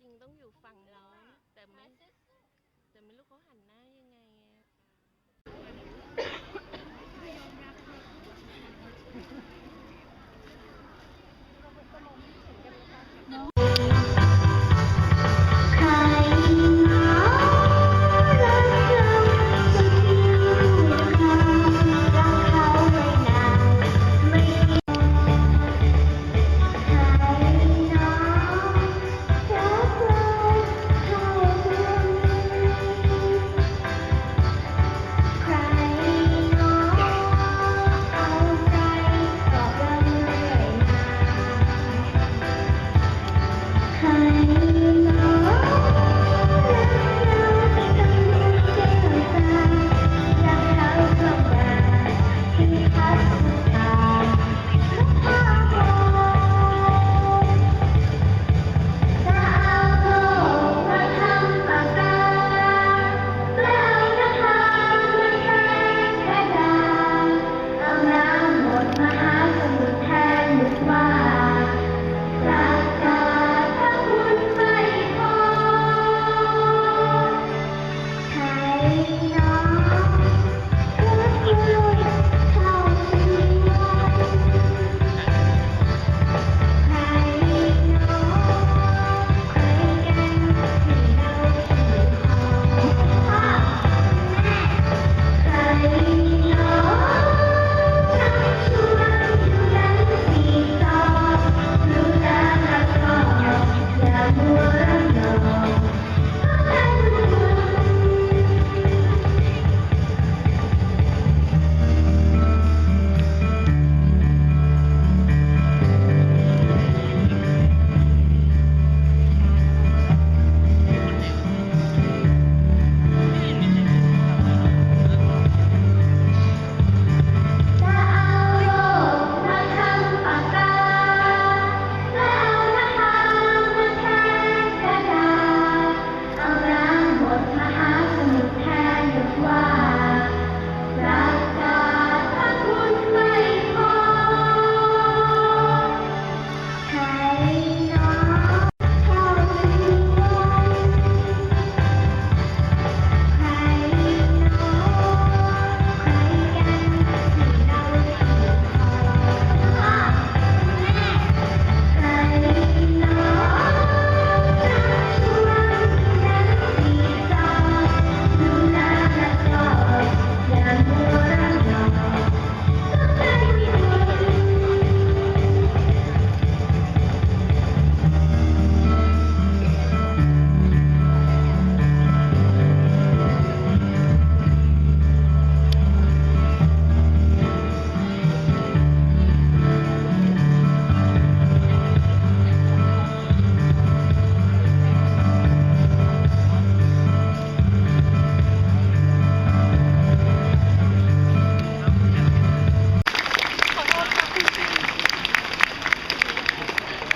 จริงต้องอยู่ฝั่งเราแต่ไม่แต่ไม่รู้เขาหันหน้ายังไงอะ